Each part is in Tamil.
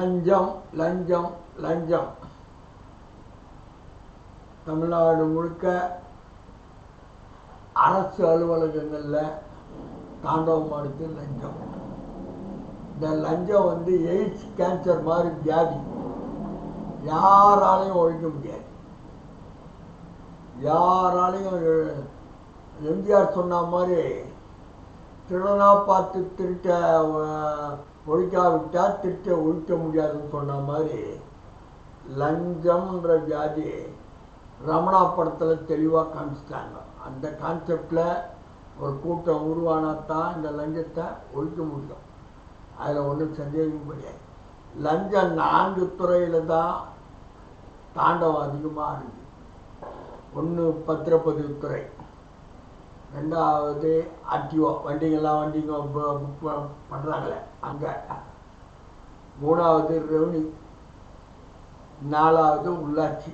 லஞ்சம் லஞ்சம் லஞ்சம். தமிழ்நாடு முழுக்க அரசு அலுவலகங்களில் தாண்டவம் ஆடுது லஞ்சம். இந்த லஞ்சம் வந்து எய்ட்ஸ் கேன்சர் மாதிரி வியாதி. யாராலையும் ஒழிக்க முடியாது. யாராலையும் எம்ஜிஆர் சொன்ன மாதிரி திருடனா பார்த்து திருட்ட அஹ், ஒழிக்காவிட்டா ஒழிக்க முடியாதுன்னு சொன்ன மாதிரி லஞ்சம்ன்ற வியாதி ரமணா படத்தில் தெளிவாக காமிச்சிட்டாங்க. அந்த கான்செப்டில் ஒரு கூட்டம் உருவானா தான் இந்த லஞ்சத்தை ஒழிக்க முடியும். அதில் ஒன்றும் சந்தேகம் கிடையாது. லஞ்சம் நான்கு துறையில் தான் தாண்டவம் அதிகமாக இருக்குது ஒன்று பத்திரப்பதிவுத்துறை ரெண்டாவது ஆர்டிஓ வண்டிங்கெல்லாம் வண்டிங்க புக் பண்ணுறாங்களே அங்கே. மூணாவது ரெவன்யூ நாலாவது உள்ளாட்சி.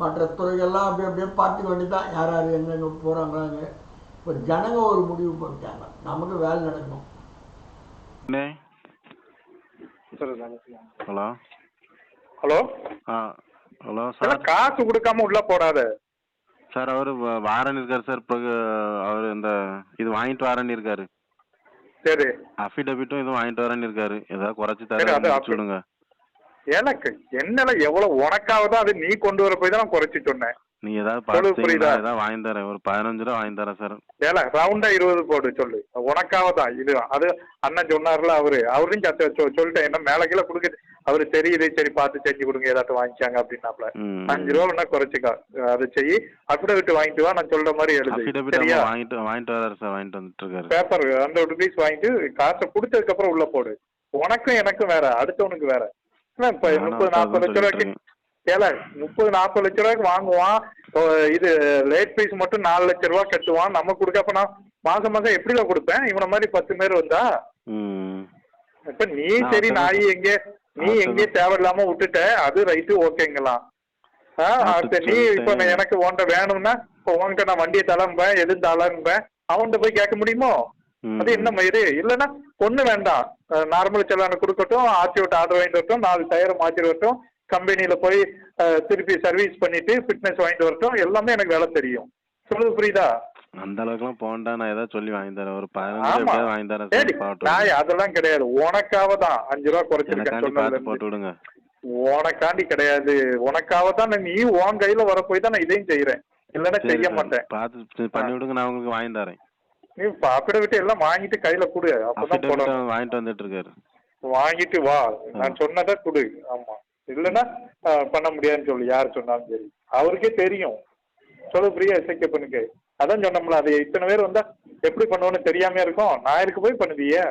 மற்ற துறைகள்லாம் அப்படி அப்படியே பார்த்துக்க வேண்டியதான் யார் யார் எங்கெங்கே போகிறாங்களாங்க இப்போ ஜனங்க ஒரு முடிவு பண்ணிட்டாங்க. நமக்கு வேலை நடக்கணும் அண்ணே ஹலோ? ஹலோ? ஆ ஹலோ சார். காசு கொடுக்காம உள்ள போடாத சார் அவர் வாரன் இருக்கார் சார். அவர் இந்த இது வாங்கிட்டு வரேன்னு இருக்காரு. சரி. அஃபிடபிட்டும் இதுவும் வாங்கிட்டு வரேன்னு இருக்காரு. ஏதாவது குறைச்சி தர விடுங்க எனக்கு என்னல எவ்வளவு உனக்காக அது நீ கொண்டு வர போய் தான் குறைச்சி சொன்னேன். நீ ஏதாவது பார்த்து புரியுதா? ஏதாவது வாங்கி தரேன். ஒரு பதினஞ்சு ரூபா வாங்கி தரேன் சார் ஏல ரவுண்டா இருபது போடு சொல்லு. உனக்காக தான். இது அது அண்ணன் சொன்னார்ல அவரு. அவரையும் சத்த சொல்லிட்டேன். என்ன மேல கீழே கொடுக்க அவரு தெரியுது சரி பார்த்து செஞ்சு கொடுங்க. ஏதாட்டும் வாங்கிக்காங்க அப்படின்னாப்ல. அஞ்சு ரூபா வேணா குறைச்சிக்கா. அதை செய். அஃபிடவிட் வாங்கிட்டு வா. நான் சொல்ற மாதிரி எழுது. சரியா? வாங்கிட்டு வாங்கிட்டு வராரு சார் வாங்கிட்டு வந்துட்டு இருக்காரு. பேப்பர் ஹண்ட்ரட் ருபீஸ் வாங்கிட்டு காசை கொடுத்ததுக்கு அப்புறம் உள்ள போடு. உனக்கும் எனக்கும் வேற. அடுத்தவனுக்கு வேற. இப்ப முப்பது நாற்பது லட்ச ரூபாய்க்கு ஏல முப்பது நாற்பது லட்ச ரூபாய்க்கு வாங்குவான். இது லேட் ஃபீஸ் மட்டும் நாலு லட்ச ரூபா கட்டுவான். நம்ம கொடுக்கப்ப நான் மாசம் மாசம் எப்படில கொடுப்பேன்? இவனை மாதிரி பத்து பேர் வந்தா? இப்ப நீ சரி நாய் எங்கே நீ அதான் எங்கே தேவையில்லாம விட்டுட்ட அது ரைட்டு ஓகேங்களாம். அடுத்து நீ இப்ப எனக்கு உன்கிட்ட வேணும்னா இப்போ உன்கிட்ட நான் வண்டியை தளம்பேன் எது தளம்பேன் அவன்கிட்ட போய் கேட்க முடியுமோ. அது என்ன மயிறு? இல்லைன்னா ஒண்ணு வேண்டாம். நார்மல் செல்லான கொடுக்கட்டும் ஆர்டி விட்டு ஆர்டர் வாங்கிட்டு வரட்டும் நாலு டயர் மாற்றிட்டு வரட்டும். கம்பெனியில போய் திருப்பி சர்வீஸ் பண்ணிட்டு ஃபிட்னஸ் வாங்கிட்டு வரட்டும். எல்லாமே எனக்கு வேலை தெரியும். சொல்லுது புரியுதா? அந்த அளவுக்குலாம் போண்டா நான் ஏதாவது சொல்லி வாங்கி தரேன். ஒரு பதினஞ்சு வாங்கி தரேன் அதெல்லாம் கிடையாது. உனக்காக தான். அஞ்சு ரூபா குறைச்சிருக்கேன் போட்டு விடுங்க. உனக்காண்டி கிடையாது. உனக்காக தான் நான் நீ உன் கையில வர போய் தான் நான் இதையும் செய்யறேன் இல்லைன்னா செய்ய மாட்டேன். பார்த்து பண்ணி விடுங்க. நான் உங்களுக்கு வாங்கி தரேன். நீ பாப்பிட விட்டு எல்லாம் வாங்கிட்டு கையில கொடு. அப்பதான் வாங்கிட்டு வந்துட்டு இருக்காரு. வாங்கிட்டு வா. நான் சொன்னதை கொடு. ஆமா. இல்லைன்னா பண்ண முடியாதுன்னு சொல்லு யார் சொன்னாலும் சரி. அவருக்கே தெரியும். சொல்லு பிரியா எஸ்ஐகே பண்ணுங்க அதான் சொன்னோம்ல அது இத்தனை பேர் வந்தா எப்படி பண்ணுவோன்னு தெரியாம இருக்கும். நான் இருக்கு போய் பண்ணுவியே.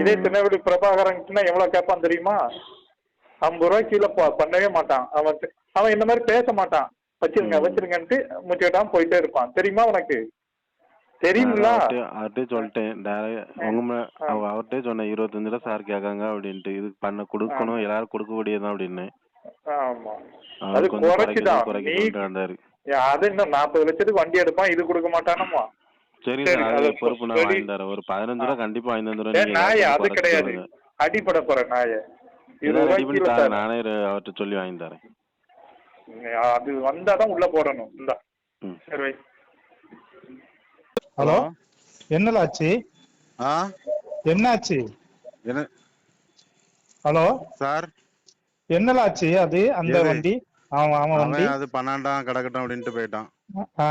இதே திருநெல்வேலி பிரபாகரன்ட்டுனா எவ்வளவு கேட்பான் தெரியுமா? ஐம்பது ரூபாய் கீழே பண்ணவே மாட்டான். அவன் அவன் இந்த மாதிரி பேச மாட்டான். வச்சிருங்க. வச்சிருங்கன்ட்டு முச்சிட்டான் போயிட்டே இருப்பான். தெரியுமா உனக்கு? தெரியுங்களா அவர்கிட்ட- சொல்லிட்டேன். உங்க. அவ- அவர்கிட்டயே சொன்னேன் இருபத்தஞ்சு ரூபா சார் கேட்காங்க அப்படின்ட்டு. இது பண்ண கொடுக்கணும். எல்லாரும் கொடுக்க கூடியதான் அப்படின்னு. ஆமா. அது குறைச்சுதான் குறைக்க நீ சொல்லிட்டு வந்தாரு ஏன், அது நாற்பது லட்சத்துக்கு வண்டி எடுப்பான் இது கொடுக்க மாட்டானம்மா. சரி அது பொறுப்பு நான் சரி. வாங்கி தரேன். ஒரு பதினஞ்சு ரூபா கண்டிப்பா வாங்கி தந்துடுறேன் நாய அது கிடையாது. அடிப்பட போற நாய. நானே அவர்கிட்ட சொல்லி வாங்கி தரேன். அது வந்தாதான் உள்ள போடணும். இந்தா. சரி வை. ஹலோ? என்னலாச்சு? ஆ? என்னாச்சு? என்ன? ஹலோ? சார்? என்னலாச்சு அது? அந்த எது? வண்டி? ஆமா ஆமா வண்டி. அவன் அது பன்னெண்டாம் கிடக்கட்டும் அப்படின்ட்டு போயிட்டான். ஆ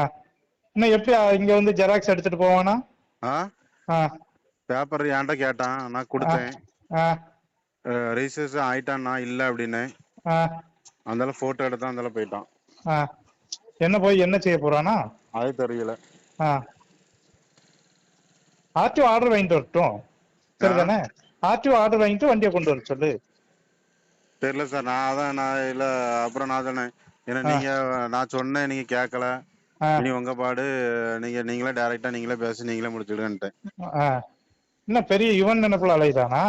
இன்னும் எப்படி அ, இங்க வந்து ஜெராக்ஸ் எடுத்துட்டு போவானா? ஆ? ஆ. பேப்பர் என்கிட்ட கேட்டான். நான் கொடுத்தேன். ஆ ரெஜிஸ்ட்ரேஷன் ஆயிட்டான்னா இல்ல அப்படின்னு. ஆ. அந்தால போட்டோ எடுத்தான் அந்தால போயிட்டான். ஆ. என்ன போய் என்ன செய்ய போறானா? அது தெரியல. ஆ. ஆர்டிஓ ஆர்டர் வாங்கிட்டு வரட்டும். சரிதானே? ஆர்டிஓ ஆர்டர் வாங்கிட்டு வண்டியை கொண்டு வர சொல்லு. தெரியல சார் நான் அதான் நான் இல்ல அப்புறம் நான் சொன்னேன் ஏன்னா. நீங்க நான் சொன்னேன் நீங்க கேட்கல இனி உங்க பாடு நீங்க நீங்களே டைரக்டா நீங்களே பேசி நீங்களே முடிச்சிடுங்கன்ட்டேன். ஆ. என்ன பெரிய யுவன் நினைப்புல அலைதானா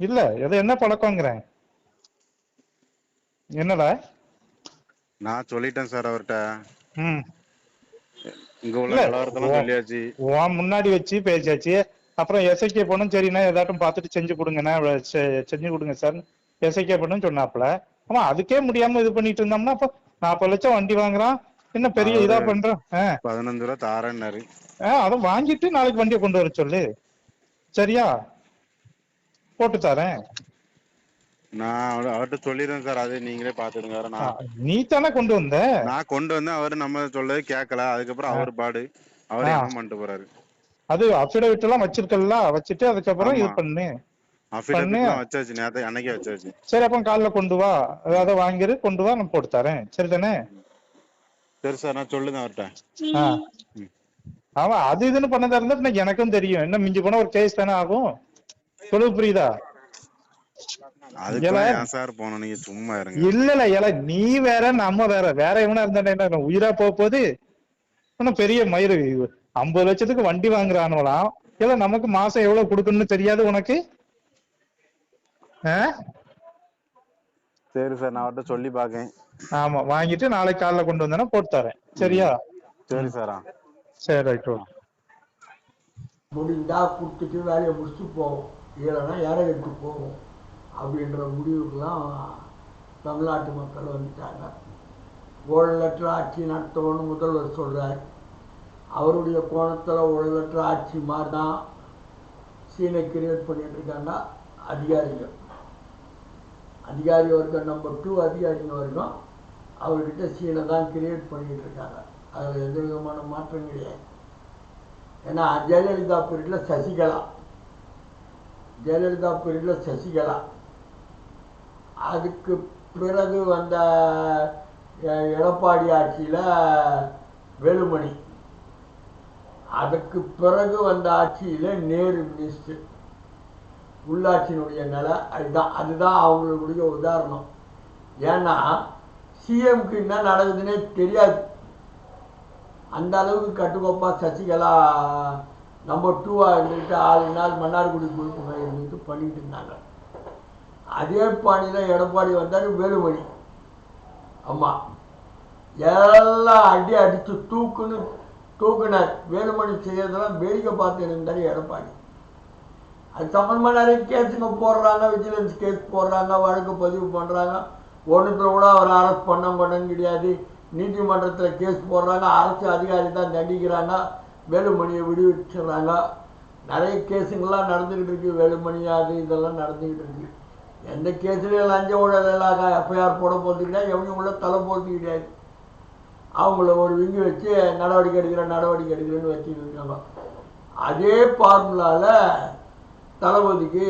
இல்ல இது என்ன பழக்கங்கிறேன் என்னடா? நான் சொல்லிட்டேன் சார் அவர்கிட்ட. ம் இங்க உள்ள இல்ல, நிலவரத்தெல்லாம் ஓ- சொல்லியாச்சு உன் முன்னாடி வச்சு பேசியாச்சு. அப்புறம் எஸ்ஐகே போனோம் சரிண்ணா ஏதாட்டும் பார்த்துட்டு செஞ்சு கொடுங்கண்ணா செஞ்சு கொடுங்க சார் எஸ்ஐகே பண்ணுன்னு சொன்னாப்புல. ஆமா அதுக்கே முடியாம இது பண்ணிட்டு இருந்தோம்னா அப்போ நாற்பது லட்சம் வண்டி வாங்குறான். என்ன பெரிய இதா ஆ, பதினஞ்சு ரூபா தாரேன்னாரு. அதை வாங்கிட்டு நாளைக்கு வண்டியை கொண்டு வர சொல்லு. சரியா? போட்டு தரேன். நான் அவரு- அவர்ட்ட சொல்லிடுறேன் சார். அது நீங்களே பாத்துடுங்க நான் நீ தானே கொண்டு வந்த? நான் கொண்டு வந்தேன். அவரு நம்ம சொல்லவே கேட்கல. அதுக்கப்புறம் அவர் பாடு. அவர். என்ன பண்ணிட்டு போறாரு? அது அஃபிடவிட் எல்லாம் வச்சிருக்கல வச்சுட்டு அதுக்கப்புறம் இது ஆமா. பண்ணு. வச்சாச்சு. நேத்து அன்னைக்கே வச்சாச்சு. சரி அப்ப காலைல கொண்டு வா. அதை வாங்கிரு. கொண்டு வா. நான் போட்டு தரேன். சரி தானே சரி சார். நான் சொல்லுங்க அவர்ட்ட ஆ. ம். அவன் அது இதுன்னு பண்ணதா இருந்தா எனக்கும் தெரியும். என்ன மிஞ்சி போனா ஒரு கேஸ் தானே ஆகும்? சொல்லுது புரியுதா? அதுக்கெல்லாம் ஏல- ஏன் சார் போனோம் நீங்க சும்மா இருங்க. இல்ல இல்ல ஏல நீ வேற நம்ம வேற வேற எவனா இருந்தா என்ன உயிரா போக போகுது? இன்னும் பெரிய மயிறு ஐம்பது லட்சத்துக்கு வண்டி வாங்குறானுவலாம் இல்ல நமக்கு மாசம் எவ்வளவு கொடுக்கணும்னு தெரியாது உனக்கு? சரி சார் நான் அவர்ட்ட சொல்லி பாக்கேன். ஆமா வாங்கிட்டு நாளைக்கு காலைல கொண்டு வந்தேன்னா போட்டு தரேன். சரியா? சரி சாரா சரி ரைட் ஓகே. முடிந்தா கொடுத்துட்டு வேலையை முடிச்சுட்டு போவோம் இல்லைன்னா இறங்கிட்டு போவோம் அப்படின்ற முடிவுக்கெல்லாம் தமிழ்நாட்டு மக்கள் வந்துட்டாங்க. ஓழலற்ற ஆட்சி நடத்தணும்னு முதல்வர் சொல்கிறார் அவருடைய கோணத்தில் ஓழலற்ற ஆட்சி மாதிரி தான் சீனை கிரியேட் பண்ணிட்டு இருக்காங்க அதிகாரிகள். அதிகாரி வர்க்கம் நம்பர் டூ அதிகாரிங்க வர்க்கம் அவர்கிட்ட சீனை தான் கிரியேட் பண்ணிக்கிட்டு இருக்காங்க. அதில் எந்த விதமான மாற்றம் கிடையாது. ஏன்னா ஜெயலலிதா பீரியடில் சசிகலா. ஜெயலலிதா பீரியடில் சசிகலா. அதுக்கு பிறகு வந்த எடப்பாடி ஆட்சியில் வேலுமணி. அதுக்கு பிறகு வந்த ஆட்சியில் நேரு மினிஸ்டர் உள்ளாட்சியினுடைய நிலை அதுதான். அதுதான் அவங்களுடைய உதாரணம். ஏன்னா சிஎம்க்கு என்ன நடக்குதுன்னே தெரியாது. அந்த அளவுக்கு கட்டுக்கோப்பா சசிகலா நம்பர் டூவாக இருந்துட்டு ஆறு நாள் மன்னார்குடி குழுப்புங்க இருந்துட்டு பண்ணிட்டு இருந்தாங்க. அதே பாணியில் எடப்பாடி வந்தார் வேலுமணி. ஆமாம் எல்லாம் அடி அடித்து தூக்குன்னு தூக்குனார். வேலுமணி செய்யறதெல்லாம் வேடிக்கை பார்த்து இருந்தார் எடப்பாடி. அது சம்மந்தமாக நிறைய கேஸுங்க போடுறாங்க விஜிலன்ஸ் கேஸ் போடுறாங்க வழக்கு பதிவு பண்ணுறாங்க ஒன்றுத்தில் கூட அவர் அரெஸ்ட் பண்ண பண்ணன்னு கிடையாது. நீதிமன்றத்தில் கேஸ் போடுறாங்க அரசு அதிகாரி தான் தண்டிக்கிறாங்க வேலுமணியை விடுவிச்சிடுறாங்க. நிறைய கேஸுங்கள்லாம் நடந்துக்கிட்டு இருக்கு வேலுமணி அது இதெல்லாம் நடந்துக்கிட்டு இருக்கு. எந்த கேஸ்லையும் லஞ்ச ஊழலாக எஃப்ஐஆர் போட போகிறது கிடையாது எவனையும் உள்ள தலை போகிறது கிடையாது. அவங்கள ஒரு விங்கி வச்சு நடவடிக்கை எடுக்கிற நடவடிக்கை எடுக்கிறேன்னு வச்சுட்டு இருக்காங்க. அதே ஃபார்முலாவில் தளபதிக்கு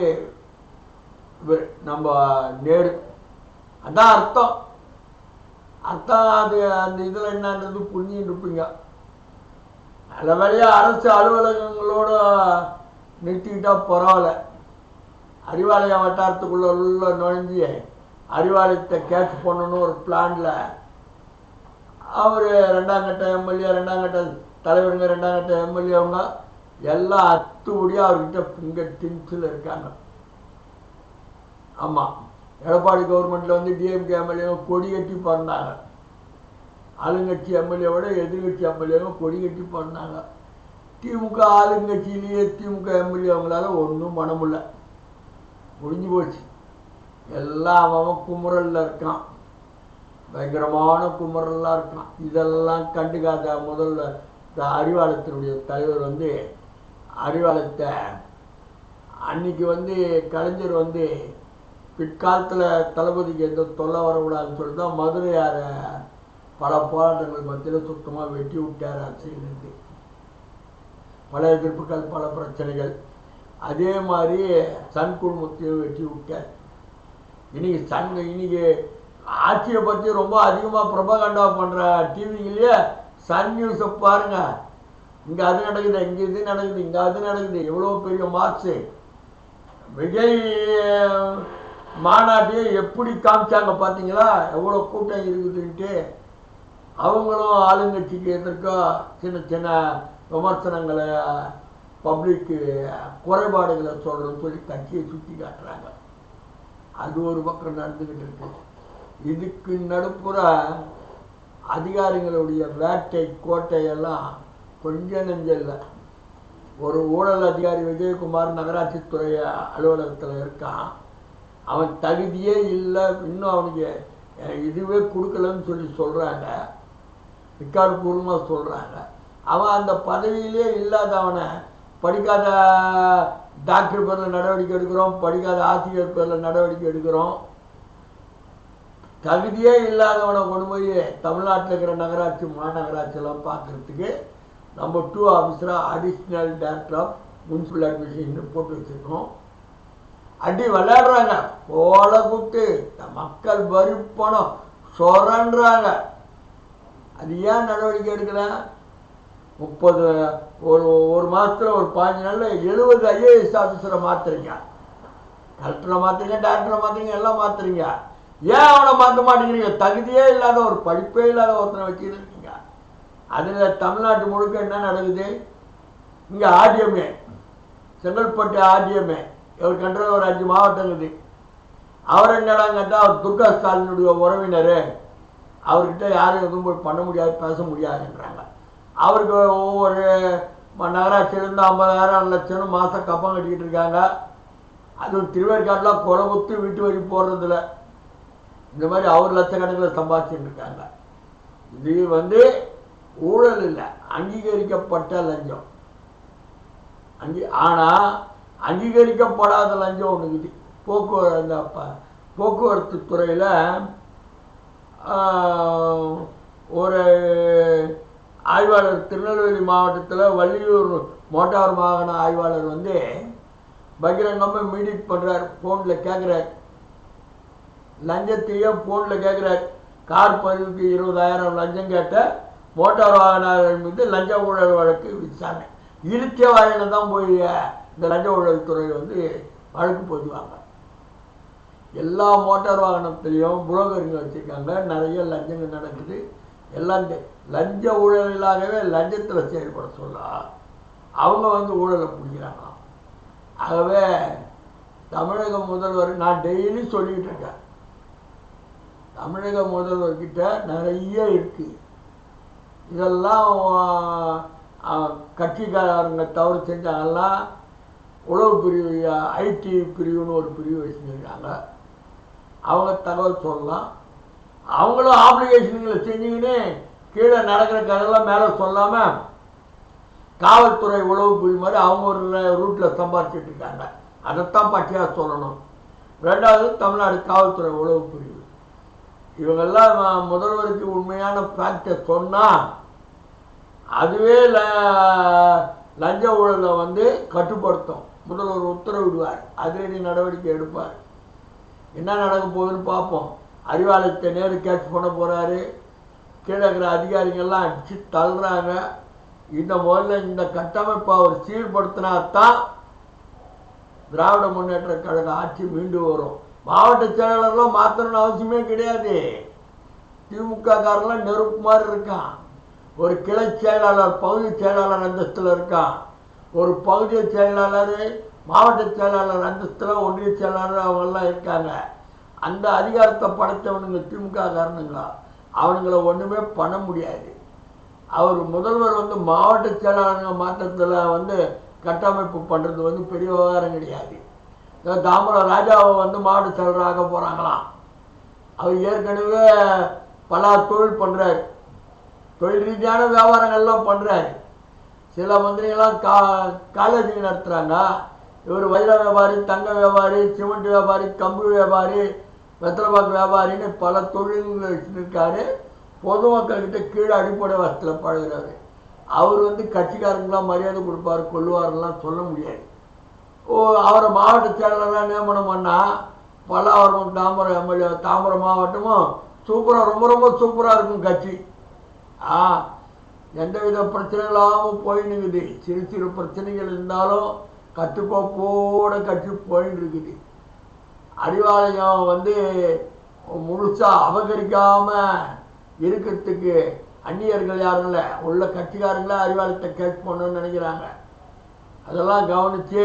நம்ம நேரு. அதான் அர்த்தம். அர்த்தம் அது அந்த இதில் என்னன்றது புரிஞ்சுட்டு இருப்பீங்க. நல்ல வேலையாக அரசு அலுவலகங்களோட நிறுத்திக்கிட்டால் பரவாயில்ல. அறிவாலய வட்டாரத்துக்குள்ள உள்ள நுழைஞ்சி அறிவாலயத்தை கேட்ச் பண்ணணும் ஒரு பிளானில் அவர் ரெண்டாம் கட்ட எம்எல்ஏ ரெண்டாம் கட்ட தலைவருங்க ரெண்டாம் கட்ட எம்எல்ஏவங்க எல்லாம் அத்துபடியாக அவர்கிட்ட இங்கே டிப்ஸில் இருக்காங்க. ஆமாம் எடப்பாடி கவர்மெண்ட்டில் வந்து டிஎம்கே எம்எல்ஏ கொடி கட்டி பிறந்தாங்க. ஆளுங்கட்சி எம்எல்ஏவோட எதிர்கட்சி எம்எல்ஏவும் கொடி கட்டி பிறந்தாங்க. திமுக ஆளுங்கட்சியிலேயே திமுக எம்எல்ஏ அவங்களால ஒன்றும் பண்ண முடியல. முடிஞ்சு போச்சு எல்லாம் அவன் குமுறல்ல இருக்கான். பயங்கரமான குமரெல்லாம் இருக்கான். இதெல்லாம் கண்டுக்காத முதல்ல இந்த அறிவாலயத்தினுடைய தலைவர் வந்து அறிவாலயத்தை அன்னைக்கு வந்து கலைஞர் வந்து பிற்காலத்தில் தளபதிக்கு எந்த தொல்லை வரக்கூடாதுன்னு சொல்லிட்டு தான் மதுரையார பல போராட்டங்கள் மத்தியில் சுத்தமாக வெட்டி விட்டார் அரசியலிருந்து பல எதிர்ப்புகள் பல பிரச்சனைகள். அதே மாதிரி சன் குடும்பத்தையும் வெட்டி விட்டார். இன்னைக்கு சன் இன்னைக்கு ஆட்சியை பற்றி ரொம்ப அதிகமாக பிரபகண்டா பண்ணுற டிவிங்கிலேயே சன் நியூஸை பாருங்க. இங்கே அது நடக்குது இங்கே இது நடக்குது இங்கே அது நடக்குது. எவ்வளோ பெரிய மார்க்ஸு விஜய் மாநாட்டையே எப்படி காமிச்சாங்க பார்த்தீங்களா எவ்வளோ கூட்டம் இருக்குதுன்ட்டு அவங்களும் ஆளுங்கட்சிக்கு எதிர்க்க சின்ன சின்ன விமர்சனங்களை பப்ளிக்கு uh, குறைபாடுகளை சொல்கிறேன்னு சொல்லி கட்சியை சுற்றி காட்டுறாங்க. அது ஒரு பக்கம் நடந்துக்கிட்டு இருக்கு. இதுக்கு நடுப்புற அதிகாரிகளுடைய வேட்டை கோட்டை எல்லாம் கொஞ்சம் நெஞ்சம் இல்லை. ஒரு ஊழல் அதிகாரி விஜயகுமார் நகராட்சித்துறை அலுவலகத்தில் இருக்கான். அவன் தகுதியே இல்லை இன்னும் அவனுக்கு இதுவே கொடுக்கலன்னு சொல்லி சொல்கிறாங்க ரிக்கார்டு பூர்வமாக சொல்கிறாங்க அவன் அந்த பதவியிலே இல்லாதவனை படிக்காத டாக்டர் பேரில் நடவடிக்கை எடுக்கிறோம் படிக்காத ஆசிரியர் பேரில் நடவடிக்கை எடுக்கிறோம். தகுதியே இல்லாதவனை கொண்டு போய் தமிழ்நாட்டில் இருக்கிற நகராட்சி மாநகராட்சியெல்லாம் பார்க்குறதுக்கு நம்ம டூ ஆஃபீஸராக additional director of municipal administration போட்டு வச்சுருக்கோம். அடி விளையாடுறாங்க. போல கூட்டு மக்கள் வரி பணம் சொரன்றாங்க அது ஏன் நடவடிக்கை எடுக்கிறேன் முப்பது ஒரு ஒரு மாதத்தில் ஒரு பாஞ்சு நாளில் எழுபது ஐஏஎஸ் ஆஃபீஸரை மாற்றுறீங்க கலெக்டரை மாற்றுறீங்க டாக்டரை மாற்றுறீங்க எல்லாம் மாற்றுறீங்க ஏன் அவனை மாற்ற மாட்டேங்கிறீங்க? தகுதியே இல்லாத ஒரு படிப்பே இல்லாத ஒருத்தனை வச்சுருக்கீங்க அதில் தமிழ்நாட்டு முழுக்க என்ன நடக்குது? இங்கே ஆர்டிஎம்ஏ செங்கல்பட்டு ஆர்டிஎம்ஏ இவர் கண்ட்ரோல் ஒரு அஞ்சு மாவட்டம் இருக்குது அவர் என்னடா கேட்டால் அவர் துர்கா ஸ்டாலினுடைய உறவினர். அவர்கிட்ட யாரும் எதுவும் பண்ண முடியாது பேச முடியாதுன்றாங்க. அவருக்கு ஒவ்வொரு நகராட்சியிலேருந்து ஐம்பதாயிரம் லட்சம் மாதம் கப்பம் கட்டிக்கிட்டு இருக்காங்க. அதுவும் திருவேற்காட்டில் கொலை குத்து வீட்டு வரி போடுறதில்ல இந்த மாதிரி அவர் லட்சக்கணக்கில் சம்பாதிச்சுட்டு இருக்காங்க. இது வந்து ஊழல் இல்லை அங்கீகரிக்கப்பட்ட லஞ்சம். அங்கீ ஆனால் அங்கீகரிக்கப்படாத லஞ்சம் ஒன்று இருக்குது போக்குவரத்து அந்த போக்குவரத்து துறையில் ஒரு ஆய்வாளர் திருநெல்வேலி மாவட்டத்தில் வள்ளியூர் மோட்டார் வாகன ஆய்வாளர் வந்து பகிரங்கமாக மீடிட் பண்ணுறார் ஃபோனில் கேட்குறார் லஞ்சத்தையே ஃபோனில் கேட்குறார் கார் பதிவுக்கு இருபதாயிரம் லஞ்சம் கேட்ட மோட்டார் வாகன மீது லஞ்ச ஊழல் வழக்கு விசாரணை. இருக்க வாயில் தான் போய் இந்த லஞ்ச ஊழல் துறை வந்து வழக்கு போதுவாங்க எல்லா மோட்டார் வாகனத்துலேயும் புரோக்கருங்க வச்சுருக்காங்க. நிறைய லஞ்சங்கள் நடக்குது. எல்லாம் இந்த லஞ்ச ஊழலாகவே லஞ்சத்தில் செயல்பட சொல்ல. அவங்க வந்து ஊழலை பிடிக்கிறாங்களாம் ஆகவே தமிழக முதல்வர் நான் டெய்லி சொல்லிகிட்டு இருக்கேன். தமிழக முதல்வர்கிட்ட நிறைய இருக்கு. இதெல்லாம் கட்சிக்காரங்க தவறு செஞ்சாங்கலாம் உளவு பிரிவு ஐடி பிரிவுன்னு ஒரு பிரிவு வச்சுருக்காங்க. அவங்க தகவல் சொல்லலாம். அவங்களும் ஆப்ளிகேஷன்களை செஞ்சுக்கின்னு கீழே நடக்கிற கதையெல்லாம் மேலே சொல்லாமல் காவல்துறை உளவு புரி மாதிரி அவங்க ஒரு ரூட்டில் சம்பாதிச்சிட்டு இருக்காங்க அதைத்தான் பட்டியாக சொல்லணும். ரெண்டாவது தமிழ்நாடு காவல்துறை உளவு பிரிவு. இவங்கெல்லாம் முதல்வருக்கு உண்மையான ஃபேக்டை சொன்னால் அதுவே ல- லஞ்ச ஊழலை வந்து கட்டுப்படுத்தும். முதல்வர் உத்தரவிடுவார். அதிரடி நடவடிக்கை எடுப்பார். என்ன நடக்க போகுதுன்னு பார்ப்போம். அறிவாலயத்தை நேரு கேட்ச் பண்ண போகிறாரு கீழே இருக்கிற அதிகாரிகள்லாம் அடித்து தள்ளுறாங்க. இந்த முதல்ல இந்த கட்டமைப்பை அவர் சீர்படுத்தினா தான் திராவிட முன்னேற்ற கழக ஆட்சி மீண்டு வரும். மாவட்ட செயலாளர்லாம் மாற்றணும்னு அவசியமே கிடையாது. திமுக காரெல்லாம் நெருப்பு மாதிரி இருக்கான். ஒரு கிளை செயலாளர் பகுதி செயலாளர் அந்தஸ்தில் இருக்கான். ஒரு பகுதி செயலாளர் மாவட்ட செயலாளர் அந்தஸ்தில் ஒன்றிய செயலாளர் அவங்கெல்லாம் இருக்காங்க. அந்த அதிகாரத்தை படைத்தவனுங்க திமுக காரணங்களா? அவனுங்களை ஒன்றுமே பண்ண முடியாது. அவர் முதல்வர் வந்து மாவட்ட செயலாளர்கள் மாற்றத்தில் வந்து கட்டமைப்பு பண்ணுறது வந்து பெரிய விவகாரம் கிடையாது. தாமரம் ராஜாவை வந்து மாவட்ட செயலராக போகிறாங்களாம் அவர் ஏற்கனவே பல தொழில் பண்ணுறாரு தொழில் ரீதியான வியாபாரங்கள்லாம் பண்ணுறாரு சில மந்திரிகள்லாம் கா காலேஜுக்கு நடத்துகிறாங்க இவர் வைர வியாபாரி தங்க வியாபாரி சிமெண்ட் வியாபாரி கம்பு வியாபாரி வெத்தலைப்பாக்கு வியாபாரின்னு பல தொழில்கள் வச்சுருக்காரு பொதுமக்கள்கிட்ட கீழே அடிப்படை வசத்தில் பழகிறார். அவர் வந்து கட்சிக்காரங்களாம் மரியாதை கொடுப்பார் கொள்ளுவார்லாம் சொல்ல முடியாது. ஓ அவரை மாவட்ட செயலாளராக நியமனம் பண்ணால் பல்லாவரம் தாம்பரம் எம்எல்ஏ தாம்பரம் மாவட்டமும் சூப்பராக ரொம்ப ரொம்ப சூப்பராக இருக்கும் கட்சி. ஆ எந்தவித பிரச்சனை இல்லாமல் போயின்னு இருக்குது சிறு சிறு பிரச்சனைகள் இருந்தாலும் கட்டுக்கோப்போட கட்சி போயின்னு இருக்குது அறிவாலயம் வந்து முழுசாக அபகரிக்காமல் இருக்கிறதுக்கு அந்நியர்கள் யாரும் இல்லை உள்ள கட்சிக்காரங்களே அறிவாலயத்தை கேட்ச் பண்ணணும்னு நினைக்கிறாங்க. அதெல்லாம் கவனித்து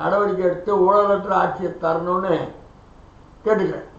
நடவடிக்கை எடுத்து ஊழலற்ற ஆட்சியை தரணும்னு கேட்டுக்கிறேன்.